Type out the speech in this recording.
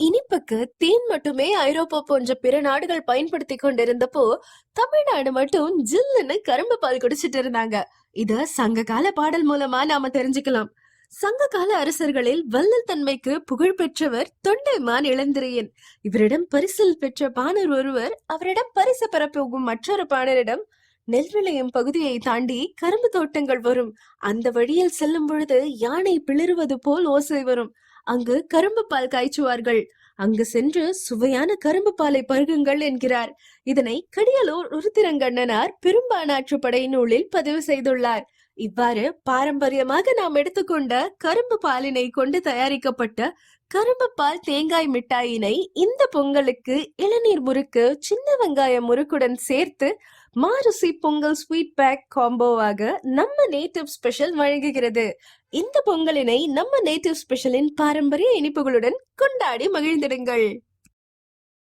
இனிப்புக்கு தேன் மட்டுமே ஐரோப்பா போன்ற பிற நாடுகள் பயன்படுத்தி கொண்டிருந்தப்போ தமிழ்நாடு மட்டும் ஜில்லுன்னு கரும்பு பால் குடிச்சிட்டு இருந்தாங்க. இத சங்க கால பாடல் மூலமா நாம தெரிஞ்சுக்கலாம். சங்க கால அரசர்களில் வல்லல் தன்மைக்கு புகழ் பெற்றவர் தொண்டைமான் இளந்திரையன் இவரிடம் பரிசில் பெற்ற பாணர் ஒருவர் அவரிடம் பரிசு பெறப்போகும் மற்றொரு பாணரிடம் நெல் விளையும் பகுதியை தாண்டி கரும்பு தோட்டங்கள் வரும். அந்த வழியில் செல்லும் பொழுது யானை பிளறுவது போல் ஓசை வரும். அங்கு கரும்பு பால் காய்ச்சுவார்கள். அங்கு சென்று சுவையான கரும்பு பாலை பருகுங்கள் என்கிறார். இதனை கடியலூர் உருத்திரங்கண்ணனார் பெரும்பானாற்று படை நூலில் பதிவு செய்துள்ளார். இவ்வாறு பாரம்பரியமாக நாம் எடுத்துக்கொண்ட கரும்பு பாலினை கொண்டு தயாரிக்கப்பட்ட கரும்பு பால் தேங்காய் மிட்டாயினை இந்த பொங்கலுக்கு இளநீர் முறுக்கு சின்ன வெங்காய முறுக்குடன் சேர்த்து மாருசி பொங்கல் ஸ்வீட் பேக் காம்போவாக நம்ம நேட்டிவ் ஸ்பெஷல் வழங்குகிறது. இந்த பொங்கலினை நம்ம நேட்டிவ் ஸ்பெஷலின் பாரம்பரிய இனிப்புகளுடன் கொண்டாடி மகிழ்ந்திடுங்கள்.